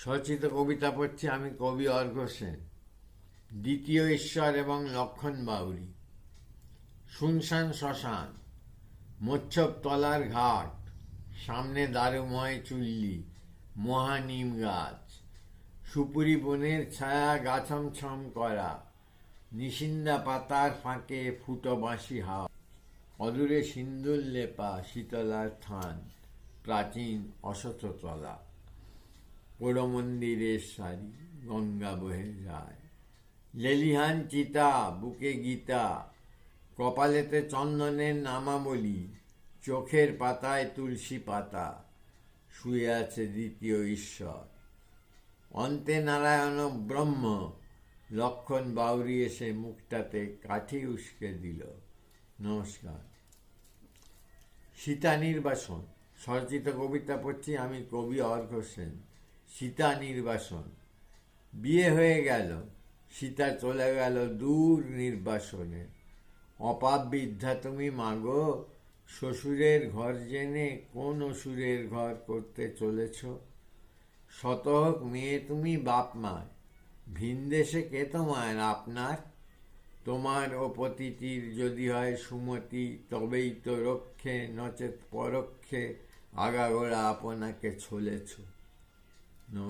সচিত কবিতা পড়ছি আমি কবি অর্ঘ সেন, দ্বিতীয় ঈশ্বর এবং লক্ষণ বাউরি, শুনশান শ্মশান, মোচ্ছব তলার ঘাট, সামনে দারুময় চুল্লি, মহানিম গাছ, সুপুরি বনের ছায়া গাছমছম করা, নিশিন্দা পাতার ফাঁকে ফুটো বাঁশি হাওয়া, অদূরে সিন্দুর লেপা শীতলার থান, প্রাচীন অশততলা পোড়ো মন্দিরের সারি, গঙ্গা বহে যায়। লেলিহান চিতা, বুকে গীতা, কপালেতে চন্দনের নামাবলী, চোখের পাতায় তুলসী পাতা, শুয়ে আছে দ্বিতীয় ঈশ্বর। অন্তে নারায়ণ ব্রহ্ম, লক্ষণ বাউরি এসে মুখটাতে কাঠি উস্কে দিল। নমস্কার। সীতা নির্বাসন, স্বরচিত কবিতা পড়ছি আমি কবি অর্ঘ সেন। সীতা নির্বাসন। বিয়ে হয়ে গেল, সীতা চলে গেল দূর নির্বাসনে। অপাপ বিদ্যা তুমি মাগো, শ্বশুরের ঘর জেনে কোন অসুরের ঘর করতে চলেছ? শতক মেয়ে তুমি বাপ মায় ভিনদেশে কে তোমার আপনার? তোমার ও যদি হয় সুমতি, তবেই তো রক্ষে, নচেত পরক্ষে আগাগোড়া আপনাকে ছলেছ।